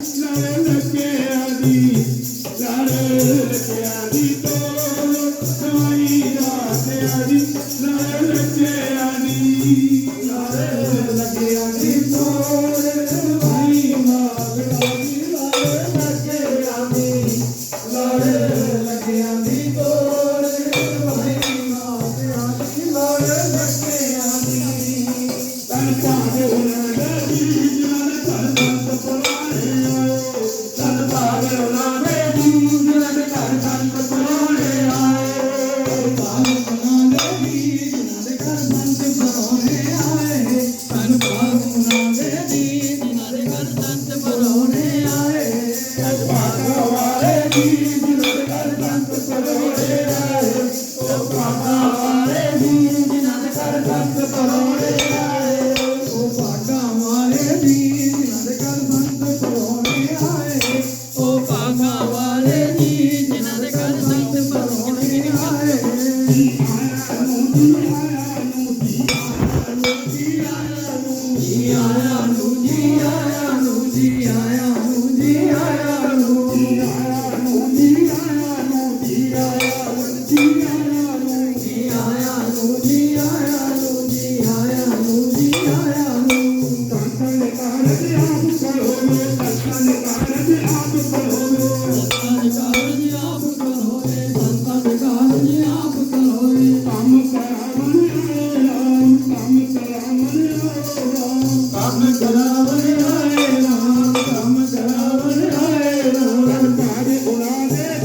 ਲੜ ਕੇ ਆਦੀ ਲੜ ਕੇ ਆਦੀ ਤੋ ਸੰਤ ਪਰੋੜੇ ਆਏ ਉਹ ਭਾਗਾ ਵਾਲੇ ਦੀ ਜਿਨ੍ਹਾਂ ਦੇ ਘਰ ਸੰਤ ਪਰੋੜੇ ਆਏ ਉਹ ਭਾਗਾ ਵਾਲੇ ਦੀ ਜਿਨ੍ਹਾਂ ਦੇ ਘਰ ਸੰਤ ਪਰੋੜੇ ਆਏ ਆਇਆ ਨੂੰ ਆਇਆ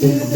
vida.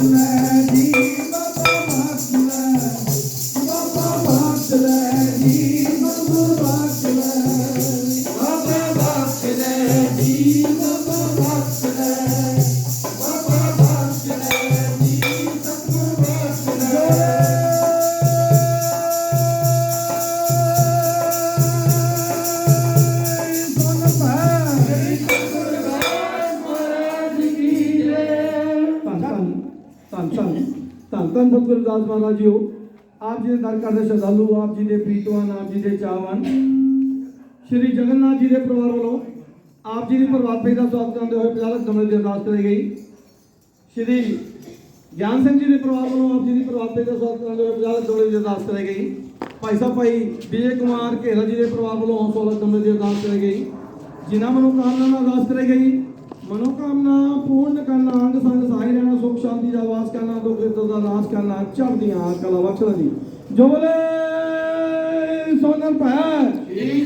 Jesus. ਧੰਨ ਧੰਨ ਸਤਿਗੁਰੂ ਰਵਿਦਾਸ ਮਹਾਰਾਜ ਜੀਓ। ਆਪ ਜੀ ਦੇ ਦਰ ਕਰਦੇ ਸ਼ਰਧਾਲੂ, ਆਪ ਜੀ ਦੇ ਪ੍ਰੀਤਵਾਨ, ਆਪ ਜੀ ਦੇ ਚਾਹਵਾਨ। ਸ਼੍ਰੀ ਜਗਨਨਾਥ ਜੀ ਦੇ ਪਰਿਵਾਰ ਵੱਲੋਂ ਆਪ ਜੀ ਦੀ ਪ੍ਰਭਾਤ ਫੇਰੀ ਦਾ ਸਵਾਗਤ ਕਰਦੇ ਹੋਏ ਪਜਾਲਕ ਕਮਰੇ ਦੀ ਅਰਦਾਸ ਕਰਾਈ ਗਈ। ਸ਼੍ਰੀ ਗਿਆਨ ਸਿੰਘ ਜੀ ਦੇ ਪਰਿਵਾਰ ਵੱਲੋਂ ਆਪ ਜੀ ਦੀ ਪ੍ਰਭਾਤ ਫੇਰੀ ਦਾ ਸਵਾਗਤ ਕਰਦੇ ਹੋਏ ਪਜਾਲਕ ਕਮਰੇ ਦੀ ਅਰਦਾਸ ਕਰਾਈ ਗਈ। ਭਾਈ ਸਾਹਿਬ, ਭਾਈ ਵਿਜੇ ਕੁਮਾਰ ਘੇਰਾ ਜੀ ਦੇ ਪਰਿਵਾਰ ਵੱਲੋਂ ਸੋਲਕ ਕਮਰੇ ਦੀ ਅਰਦਾਸ ਕਰਾਈ ਗਈ। ਜਿਨ੍ਹਾਂ ਮਨੋਕਾਮਨਾ ਨਾਲ ਅਰਦਾਸ ਕਰਾਈ ਗਈ। ਮਨੋਕਾਮਨਾ ਪੂਰਨ ਕਰਨਾ, ਅੰਗ ਸੰਗ ਸਾਈ ਰਹਿਣਾ, ਸੁਖ ਸ਼ਾਂਤੀ ਦਾ ਵਾਸ ਕਰਨਾ, ਦੁੱਖ ਰਿਤ ਦਾ ਨਾਸ਼ ਕਰਨਾ, ਚੜ੍ਹਦੀਆਂ ਕਲਾ ਬਖਸ਼ਣਾ ਦੀ ਜੋ ਬੋਲੇ ਸੋਨਰ ਭੈ ਜੀ